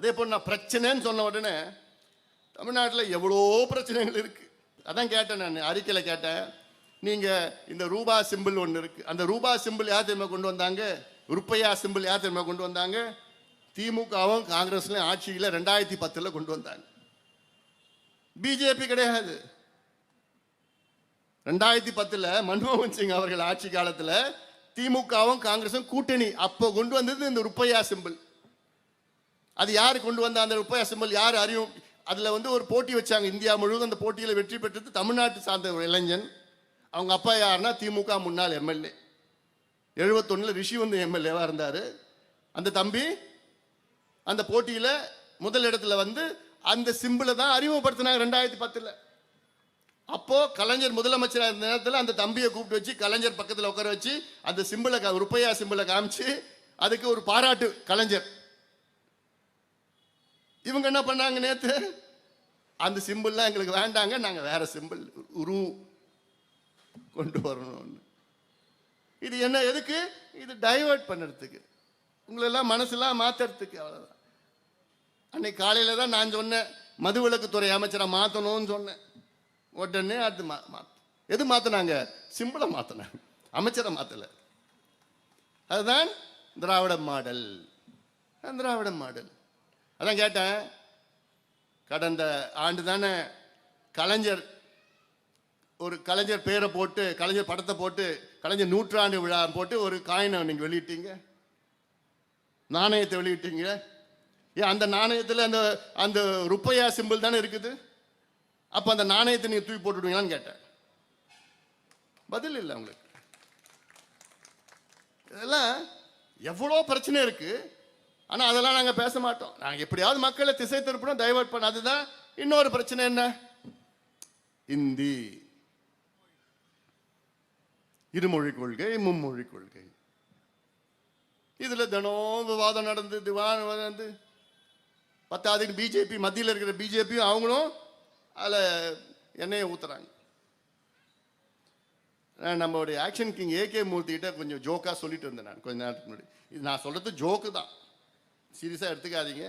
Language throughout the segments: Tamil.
அதே போல் நான் பிரச்சனைன்னு சொன்ன உடனே தமிழ்நாட்டில் எவ்வளோ பிரச்சனைகள் இருக்குது அதான் கேட்டேன் நான் அறிக்கையில் கேட்டேன். நீங்கள் இந்த ரூபா சிம்பிள் ஒன்று இருக்குது அந்த ரூபா சிம்பிள் யார் தெரியுமா கொண்டு வந்தாங்க? ருப்பையா சிம்பிள் யார் தெரியுமா கொண்டு வந்தாங்க? திமுகவும் காங்கிரஸ்லையும் ஆட்சியில் ரெண்டாயிரத்தி பத்தில் கொண்டு வந்தாங்க. பிஜேபி கிடையாது. ரெண்டாயிரத்தி பத்தில் மன்மோகன் சிங் அவர்கள் ஆட்சி காலத்தில் திமுகவும் காங்கிரஸும் கூட்டணி. அப்போ கொண்டு வந்தது இந்த ருப்பையா சிம்பிள். அது யார் கொண்டு வந்த அந்த ருப்பையா சிம்பிள் யார் அறியும்? அதில் வந்து ஒரு போட்டி வச்சாங்க. இந்தியா முழுவதும் அந்த போட்டியில் வெற்றி பெற்றது தமிழ்நாட்டு சார்ந்த ஒரு இளைஞன். அவங்க அப்பா யாருன்னா திமுக முன்னாள் எம்எல்ஏ. எழுபத்தொன்னில் ரிஷி வந்து எம்எல்ஏவாக இருந்தார். அந்த தம்பி அந்த போட்டியில் முதல் இடத்துல வந்து அந்த சிம்பிளை தான் அறிமுகப்படுத்தினாங்க ரெண்டாயிரத்தி பத்தில். அப்போது கலைஞர் முதலமைச்சராக இருந்த நேரத்தில் அந்த தம்பியை கூப்பிட்டு வச்சு கலைஞர் பக்கத்தில் உட்கார வச்சு அந்த சிம்பிளை கா- ருப்பையா சிம்பிளை காமிச்சு அதுக்கு ஒரு பாராட்டு கலைஞர். இவங்க என்ன பண்ணாங்க நேற்று அந்த சிம்பிள்லாம் எங்களுக்கு வேண்டாங்க நாங்கள் வேற சிம்பிள் உரு கொண்டு வரணும்னு. இது என்ன எதுக்கு? இது டைவர்ட் பண்ணுறதுக்கு. உங்களெல்லாம் மனசுலாம் மாற்றுறதுக்கு அவ்வளோதான் அன்னைக்கு காலையில் தான் நான் சொன்னேன் மதுவிலக்குத்துறை அமைச்சரை மாற்றணும்னு சொன்னேன். உடனே அது மா மா- எது மாற்றினாங்க சிம்பிளை மாற்றினாங்க அமைச்சரை மாற்றலை அதுதான் திராவிட மாடல். திராவிட மாடல். அதான் கேட்டேன். கடந்த ஆண்டு தானே கலைஞர் ஒரு கலைஞர் பேரை போட்டு கலைஞர் படத்தை போட்டு கலைஞர் நூற்றாண்டு விழா போட்டு ஒரு காயினை நீங்கள் வெளியிட்டீங்க. நாணயத்தை வெளியிட்டீங்க. ஏன் அந்த நாணயத்தில் அந்த அந்த ருப்பையா சிம்பிள் தானே இருக்குது? அப்போ அந்த நாணயத்தை நீங்கள் தூக்கி போட்டுடுவீங்களான்னு கேட்டேன். பதில் இல்லை உங்களுக்கு. இதெல்லாம் எவ்வளோ பிரச்சனை இருக்குது ஆனால் அதெல்லாம் நாங்கள் பேச மாட்டோம். நாங்கள் எப்படியாவது மக்களை திசை திருப்பணும் டைவர்ட் பண்ண. அதுதான் இன்னொரு பிரச்சனை என்ன? இந்தி. இருமொழி கொள்கை மும்மொழி கொள்கை. இதில் தினம் விவாதம் நடந்து திவான் நடந்து பத்தாவதுக்கு பிஜேபி மத்தியில் இருக்கிற பிஜேபியும் அவங்களும் அதில் எண்ணெயை ஊற்றுறாங்க நான் நம்மளுடைய ஆக்ஷன் கிங் ஏகே மூர்த்திகிட்ட கொஞ்சம் ஜோக்காக சொல்லிட்டு இருந்தேன் நான். கொஞ்ச நேரத்துக்கு முன்னாடி. இது நான் சொல்கிறது ஜோக்கு தான். சீரியஸாக எடுத்துக்காதீங்க.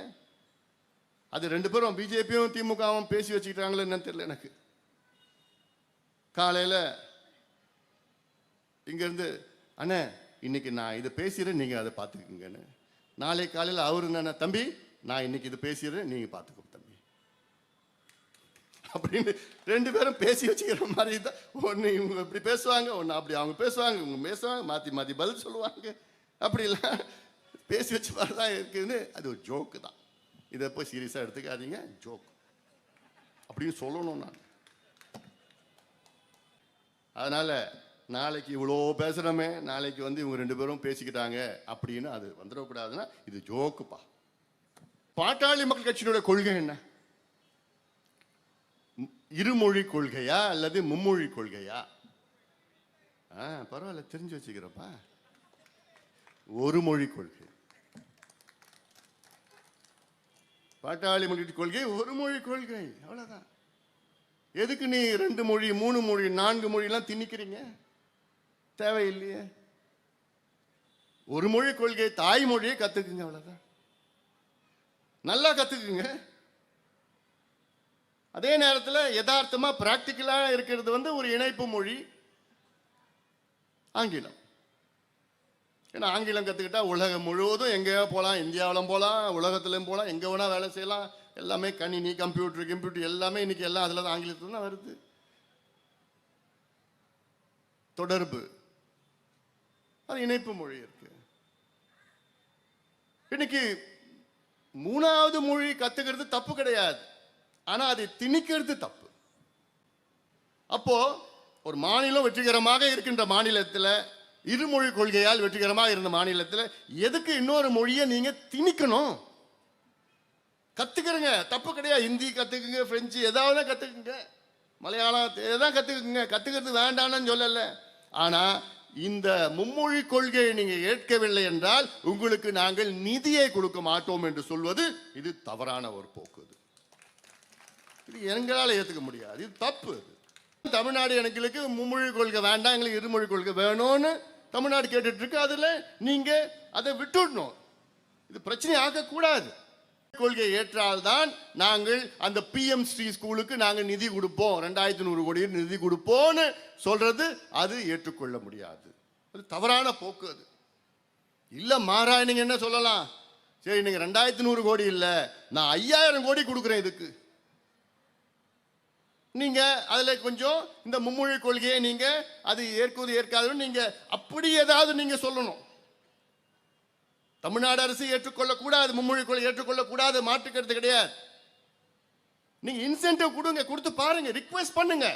அது ரெண்டு பேரும் பிஜேபியும் திமுகவும் பேசி வச்சுக்கிட்டாங்களோ என்னன்னு தெரியல எனக்கு. காலையில் இங்கேருந்து அண்ணே இன்னைக்கு நான் இதை பேசிடுறேன் நீங்கள் அதை பார்த்துக்குங்கன்னு. நாளை காலையில் அவரு என்ன தம்பி நான் இன்னைக்கு இதை பேசிடுறேன் நீங்கள் பார்த்துக்கோ தம்பி. அப்படின்னு ரெண்டு பேரும் பேசி வச்சுக்கிற மாதிரி தான். ஒன்று இவங்க இப்படி பேசுவாங்க ஒன்று அப்படி அவங்க பேசுவாங்க இவங்க பேசுவாங்க மாற்றி மாற்றி பதில் சொல்லுவாங்க. அப்படிலாம் பேசி வச்ச மாதிரி தான் இருக்குதுன்னு அது ஒரு ஜோக்கு தான். இதை போய் சீரியஸாக எடுத்துக்காதீங்க. ஜோக் அப்படின்னு சொல்லணும் நான். அதனால் நாளைக்கு இவ்வளோ பேசுகிறோமே நாளைக்கு வந்து இவங்க ரெண்டு பேரும் பேசிக்கிட்டாங்க அப்படின்னு அது வந்துடக்கூடாதுன்னா இது ஜோக்குப்பா பாட்டாளி மக்கள் கட்சியினுடைய கொள்கை என்ன? இருமொழி கொள்கையா அல்லது மும்மொழி கொள்கையா? ஆ பரவாயில்ல தெரிஞ்சு வச்சுக்கிறப்பா. ஒரு மொழி கொள்கை. பாட்டாளி மொழி கொள்கை ஒரு மொழி கொள்கை. அவ்வளோதான் எதுக்கு நீ ரெண்டு மொழி மூணு மொழி நான்கு மொழிலாம் திணிக்கிறீங்க? தேவையில்லையே. ஒரு மொழி கொள்கை தாய்மொழியை கற்றுக்குங்க அவ்வளோதான் நல்லா கற்றுக்குங்க அதே நேரத்தில் யதார்த்தமாக ப்ராக்டிக்கலாக இருக்கிறது வந்து ஒரு இணைப்பு மொழி ஆங்கிலம். ஏன்னா ஆங்கிலம் கற்றுக்கிட்டா உலகம் முழுவதும் எங்கேயோ போகலாம் இந்தியாவிலும் போகலாம் உலகத்துலேயும் போகலாம் எங்கே வேணால் வேலை செய்யலாம். எல்லாமே கணினி கம்ப்யூட்டர் கம்ப்யூட்டர் எல்லாமே இன்றைக்கி எல்லாம் அதில் தான் ஆங்கிலத்தில் தான் வருது. தொடர்பு. அது இணைப்பு மொழி இருக்கு. இன்னைக்கு மூணாவது மொழி கத்துக்கிறது தப்பு கிடையாது. ஆனா அதை திணிக்கிறது தப்பு. அப்போ ஒரு மாநிலம் வெற்றிகரமாக இருக்கின்ற மாநிலத்தில் இருமொழி கொள்கையால் வெற்றிகரமாக இருந்த மாநிலத்தில் எதுக்கு இன்னொரு மொழியை நீங்க திணிக்கணும்? கத்துக்கிறங்க. தப்பு கிடையாது ஹிந்தி கத்துக்குங்க பிரெஞ்சு ஏதாவது கத்துக்குங்க. மலையாளம் எதாவது கத்துக்குங்க? கத்துக்கிறது வேண்டாம்னு சொல்லல. ஆனா இந்த மும்மொழி கொள்கையை நீங்க ஏற்கவில்லை என்றால் உங்களுக்கு நாங்கள் நிதியை கொடுக்க மாட்டோம் என்று சொல்வது இது தவறான ஒரு போக்கு இது. இது எங்களால் ஏற்றுக்க முடியாது. இது தப்பு தமிழ்நாடு எனக்கு மும்மொழி கொள்கை வேண்டாம். எங்களுக்கு இருமொழி கொள்கை வேணும்னு தமிழ்நாடு கேட்டுட்ருக்கு அதில் நீங்கள் அதை விட்டுடணும். இது பிரச்சனை ஆக்கக்கூடாது கொள்கை ஏற்றால்தான் நாங்கள் அந்த பிஎம் ஸ்ரீ ஸ்கூலுக்கு நாங்கள் நிதி கொடுப்போம். ரெண்டாயிரத்தி நூறு கோடி நிதி கொடுப்போம்னு சொல்றது அது ஏற்றுக்கொள்ள முடியாது. அது தவறான போக்கு அது. இல்லை மாறா நீங்கள் என்ன சொல்லலாம்? சரி நீங்கள் ரெண்டாயிரத்தி நூறு கோடி இல்லை நான் ஐயாயிரம் கோடி கொடுக்குறேன் இதுக்கு. நீங்கள் அதில் கொஞ்சம் இந்த மும்மொழி கொள்கையை நீங்கள் அது ஏற்குவது ஏற்காதுன்னு நீங்கள் அப்படி ஏதாவது நீங்கள் சொல்லணும். தமிழ்நாடு அரசு ஏற்றுக்கொள்ளக்கூடாது மும்மொழி கொள்கை ஏற்றுக்கொள்ளக்கூடாது மாற்றுக்கிறது கிடையாது. நீங்கள் இன்சென்டிவ் கொடுங்க கொடுத்து பாருங்க ரிக்வெஸ்ட் பண்ணுங்க.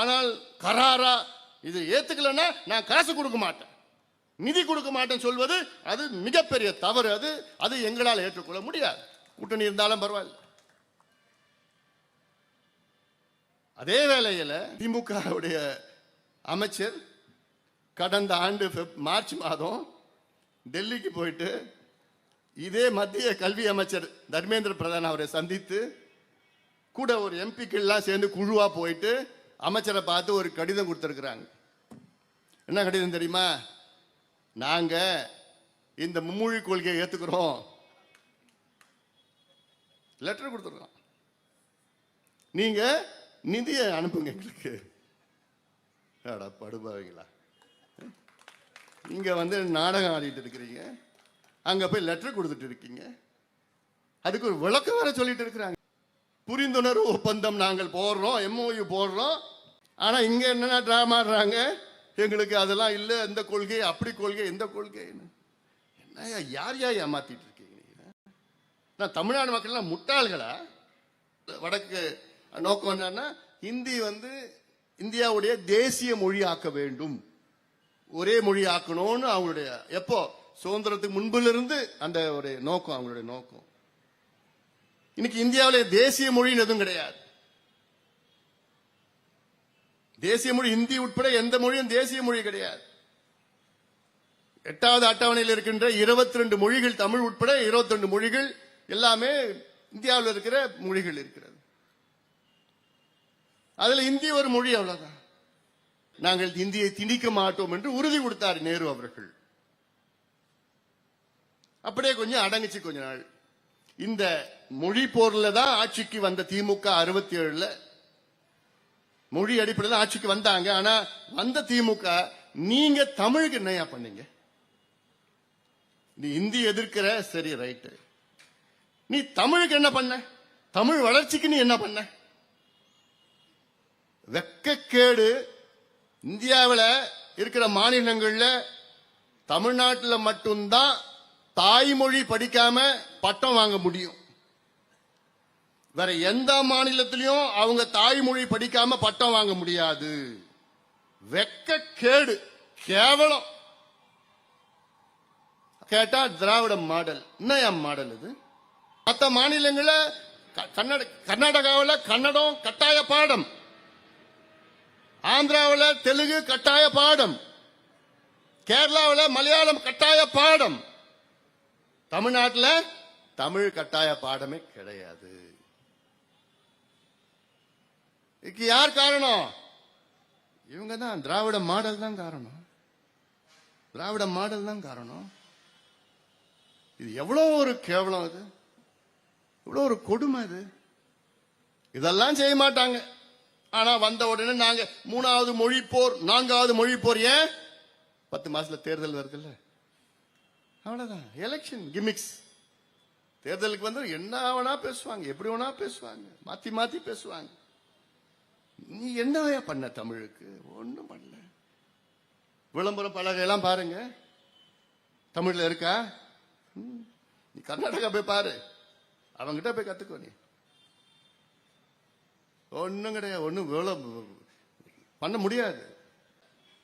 ஆனால் கராரா இது ஏற்றுக்கலைன்னா நான் காசு கொடுக்க மாட்டேன். நிதி கொடுக்க மாட்டேன்னு சொல்வது அது மிகப்பெரிய தவறு அது அது எங்களால் ஏற்றுக்கொள்ள முடியாது. கூட்டணி இருந்தாலும் பரவாயில்ல. அதே வேளையில் திமுகவுடைய அமைச்சர் கடந்த ஆண்டு மார்ச் மாதம் டெல்லிக்கு போயிட்டு இதே மத்திய கல்வி அமைச்சர் தர்மேந்திர பிரதான் அவரை சந்தித்து கூட ஒரு எம்பிக்கள்லாம் சேர்ந்து குழுவாக போயிட்டு அமைச்சரை பார்த்து ஒரு கடிதம் கொடுத்துருக்குறாங்க. என்ன கடிதம் தெரியுமா? நாங்கள் இந்த மும்மொழி கொள்கையை ஏற்றுக்கிறோம் லெட்டர் கொடுத்துருக்கோம் நீங்கள் நிதியை அனுப்புங்க எங்களுக்கு. அட படுபாவீங்களா இங்கே வந்து நாடகம் ஆடிட்டு இருக்கிறீங்க. அங்கே போய் லெட்டர் கொடுத்துட்டு இருக்கீங்க. அதுக்கு ஒரு விளக்கம் வர சொல்லிட்டு இருக்கிறாங்க. புரிந்துணர்வு ஒப்பந்தம் நாங்கள் போடுறோம் எம்ஓயு போடுறோம். ஆனால் இங்கே என்னன்னா ட்ராமாடுறாங்க எங்களுக்கு அதெல்லாம் இல்லை இந்த கொள்கை அப்படி கொள்கை இந்த கொள்கைன்னு. என்னய்யா யார் யார் ஏமாத்திட்டு இருக்கீங்க நான் தமிழ்நாடு மக்கள்லாம் முட்டாள்களா? வடக்கு நோக்கம் என்னன்னா ஹிந்தி வந்து இந்தியாவுடைய தேசிய மொழி ஆக்க வேண்டும். ஒரே மொழி ஆக்கணும்னு அவங்களுடைய எப்போ? சுதந்திரத்துக்கு முன்புல இருந்து அந்த ஒரு நோக்கம் அவங்களுடைய நோக்கம். இன்னைக்கு இந்தியாவில தேசிய மொழின்னு எதுவும் கிடையாது. தேசிய மொழி ஹிந்தி உட்பட எந்த மொழியும் தேசிய மொழி கிடையாது. எட்டாவது அட்டவணையில் இருக்கின்ற 22 ரெண்டு மொழிகள் தமிழ் உட்பட 22 ரெண்டு மொழிகள் எல்லாமே இந்தியாவில் இருக்கிற மொழிகள் இருக்கிறது. அதுல இந்தி ஒரு மொழி அவ்வளவுதான். நாங்கள் இந்தியை திணிக்க மாட்டோம் என்று உறுதி கொடுத்தார் நேரு அவர்கள். அப்படியே கொஞ்சம் அடங்குச்சு கொஞ்ச நாள். இந்த மொழி போர்ல தான் ஆட்சிக்கு வந்த திமுக அறுபத்தி ஏழுல மொழி அடிப்படையில் தான் ஆட்சிக்கு வந்தாங்க. ஆனா வந்த திமுக நீங்க தமிழுக்கு என்னையா பண்ணீங்க? நீ இந்தி எதிர்க்கிற சரி ரைட்டு நீ தமிழுக்கு என்ன பண்ண? தமிழ் வளர்ச்சிக்கு நீ என்ன பண்ண? வெக்கக்கேடு இந்தியாவில் இருக்கிற மாநிலங்களில் தமிழ்நாட்டில் மட்டும்தான் தாய்மொழி படிக்காம பட்டம் வாங்க முடியும். வேற எந்த மாநிலத்திலையும் அவங்க தாய்மொழி படிக்காம பட்டம் வாங்க முடியாது. வெக்கக்கேடு கேவலம். கேட்டா திராவிட மாடல். என்ன மாடல் இது? மற்ற மாநிலங்களில் கர்நாடகாவில் கன்னடம் கட்டாய பாடம். ஆந்திராவில் தெலுங்கு கட்டாய பாடம். கேரளாவில் மலையாளம் கட்டாய பாடம். தமிழ்நாட்டில் தமிழ் கட்டாய பாடமே கிடையாது. இதுக்கு யார் காரணம்? இவங்க தான். திராவிட மாடல் தான் காரணம். திராவிட மாடல் தான் காரணம். இது எவ்வளோ ஒரு கேவலம் இது இவ்வளவு ஒரு கொடுமை இது இதெல்லாம் செய்ய மாட்டாங்க. ஆனா வந்த உடனே நாங்க மூணாவது மொழி போர் நான்காவது மொழி போர் ஏன்? பத்து மாசத்துல தேர்தல் வருதுல்ல. அவ்வளவுதான். எலெக்ஷன் கிமிக்ஸ் தேர்தலுக்கு வந்து என்ன வேணா பேசுவாங்க எப்படி வேணா பேசுவாங்க மாத்தி மாத்தி பேசுவாங்க. நீ என்னவையா பண்ண தமிழுக்கு? ஒண்ணும் பண்ணல. விளம்பரம் பலகை எல்லாம் பாருங்க. தமிழ்ல இருக்கா? ம். நீ கர்நாடகா போய் பாரு. அவங்கிட்ட போய் கத்துக்கோ நீ. ஒன்றும் கிடையாது. ஒன்றும் பண்ண முடியாது.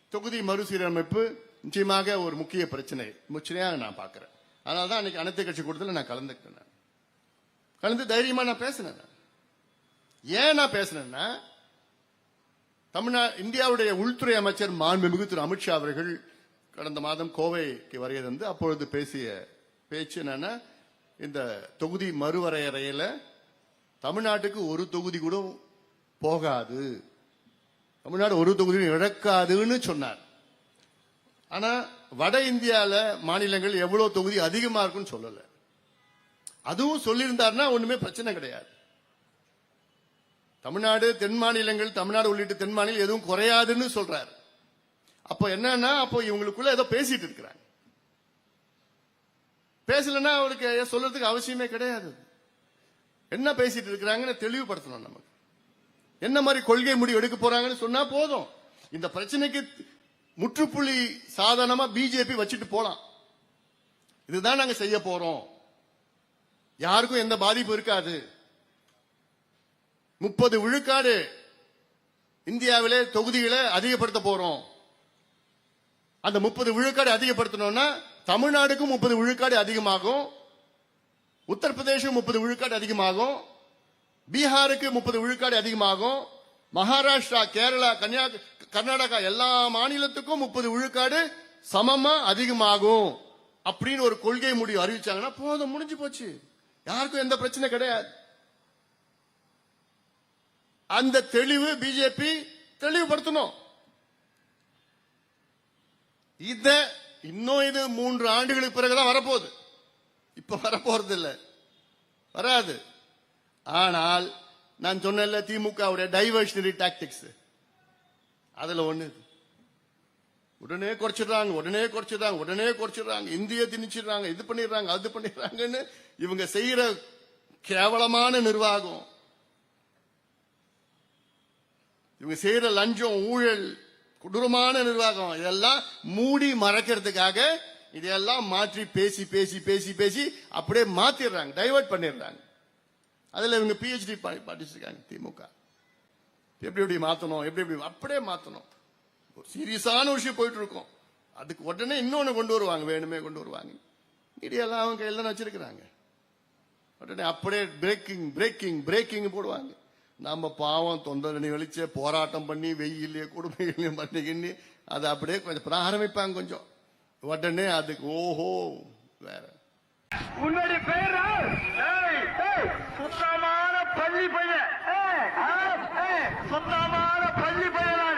தொகுதி மறுசீரமைப்பு நிச்சயமாக ஒரு முக்கிய பிரச்சனை. முச்சனையாக நான் பார்க்கிறேன். அதனால தான் அன்னைக்கு அனைத்து கட்சி கூட்டத்தில் நான் கலந்துக்கிட்டேன் கலந்து தைரியமா நான் பேசினேன் ஏன் நான் பேசினேன்னா தமிழ்நா இந்தியாவுடைய உள்துறை அமைச்சர் மாண்புமிகு திரு அமித்ஷா அவர்கள் கடந்த மாதம் கோவைக்கு வருகிறது அப்பொழுது பேசிய பேச்சு என்னன்னா இந்த தொகுதி மறுவரையறையில தமிழ்நாட்டுக்கு ஒரு தொகுதி கூட போகாது. தமிழ்நாடு ஒரு தொகுதியும் இழக்காதுன்னு சொன்னார். ஆனா வட இந்தியால மாநிலங்கள் எவ்வளவு தொகுதி அதிகமா இருக்குன்னு சொல்லல. அதுவும் சொல்லியிருந்தாருன்னா ஒண்ணுமே பிரச்சனை கிடையாது. தமிழ்நாடு தென் மாநிலங்கள் தமிழ்நாடு உள்ளிட்ட தென் மாநிலம் எதுவும் குறையாதுன்னு சொல்றாரு. அப்போ என்னன்னா அப்போ இவங்களுக்குள்ள ஏதோ பேசிட்டு இருக்கிறாங்க. பேசலன்னா அவருக்கு சொல்றதுக்கு அவசியமே கிடையாது. என்ன பேசிட்டு இருக்கிறாங்கன்னு தெளிவுபடுத்தணும் நமக்கு. என்ன மாதிரி கொள்கை முடிவு எடுக்க போறாங்கன்னு சொன்னா போதும். இந்த பிரச்சனைக்கு முற்றுப்புள்ளி சாதனமா பிஜேபி வச்சுட்டு போலாம். இதுதான் நாங்க செய்ய போறோம். யாருக்கும் எந்த பாதிப்பும் இருக்காது. முப்பது விழுக்காடு இந்தியாவிலே தொகுதிகளை அதிகப்படுத்த போறோம். அந்த முப்பது விழுக்காடு அதிகப்படுத்தணும்னா தமிழ்நாடுக்கும் முப்பது விழுக்காடு அதிகமாகும். உத்தரப்பிரதேசம் முப்பது விழுக்காடு அதிகமாகும். பீகாருக்கு முப்பது விழுக்காடு அதிகமாகும். மகாராஷ்டிரா கேரளா கன்னியா கர்நாடகா எல்லா மாநிலத்துக்கும் முப்பது விழுக்காடு சமமா அதிகமாகும். அப்படின்னு ஒரு கொள்கை முடிவு அறிவிச்சாங்கன்னா போதும் முடிஞ்சு போச்சு. யாருக்கும் எந்த பிரச்சனை கிடையாது. அந்த தெளிவு பிஜேபி தெளிவுபடுத்தணும். இத இன்னும் இது மூன்று ஆண்டுகளுக்கு பிறகுதான் வரப்போகுது. இப்ப வரப்போறது இல்லை வராது. ஆனால் நான் சொன்ன திமுகவுடைய டைவர்ஷனரி டாக்டிக்ஸ் அதுல ஒண்ணு உடனே குறைச்சிடுறாங்க உடனே குறைச்சிடுறாங்க உடனே குறைச்சிடுறாங்க. இந்திய திணிச்சிடுறாங்க இது பண்ணிடுறாங்க அது பண்ணிடுறாங்கன்னு இவங்க செய்யற கேவலமான நிர்வாகம். இவங்க செய்யற லஞ்சம் ஊழல் கொடூரமான நிர்வாகம் இதெல்லாம் மூடி மறைக்கிறதுக்காக இதையெல்லாம் மாற்றி பேசி பேசி பேசி பேசி அப்படியே மாத்திடுறாங்க டைவர்ட் பண்ணிடுறாங்க. அதில் இவங்க பிஹெச்டி படிச்சிருக்காங்க திமுக. எப்படி எப்படி மாற்றணும் எப்படி எப்படி அப்படியே மாற்றணும் ஒரு சீரியஸான விஷயம் போயிட்டு இருக்கோம். அதுக்கு உடனே இன்னொன்று கொண்டு வருவாங்க வேணுமே கொண்டு வருவாங்க. மீடியாலாம் அவங்க கையில் தானே வச்சிருக்கிறாங்க. உடனே அப்படியே பிரேக்கிங் பிரேக்கிங் பிரேக்கிங் போடுவாங்க. நம்ம பாவம் தொண்டரணி வெளிச்ச போராட்டம் பண்ணி வெயிலே கொடுமைகளையும் பண்ணிக்கின்னு அதை அப்படியே கொஞ்சம் அப்புறம் ஆரம்பிப்பாங்க கொஞ்சம். உடனே அதுக்கு ஓஹோ வேற. உன்னுடைய பேரா? பள்ளி பையன் சுத்தமான பள்ளி பையன் நானு. ஏய், ஆ,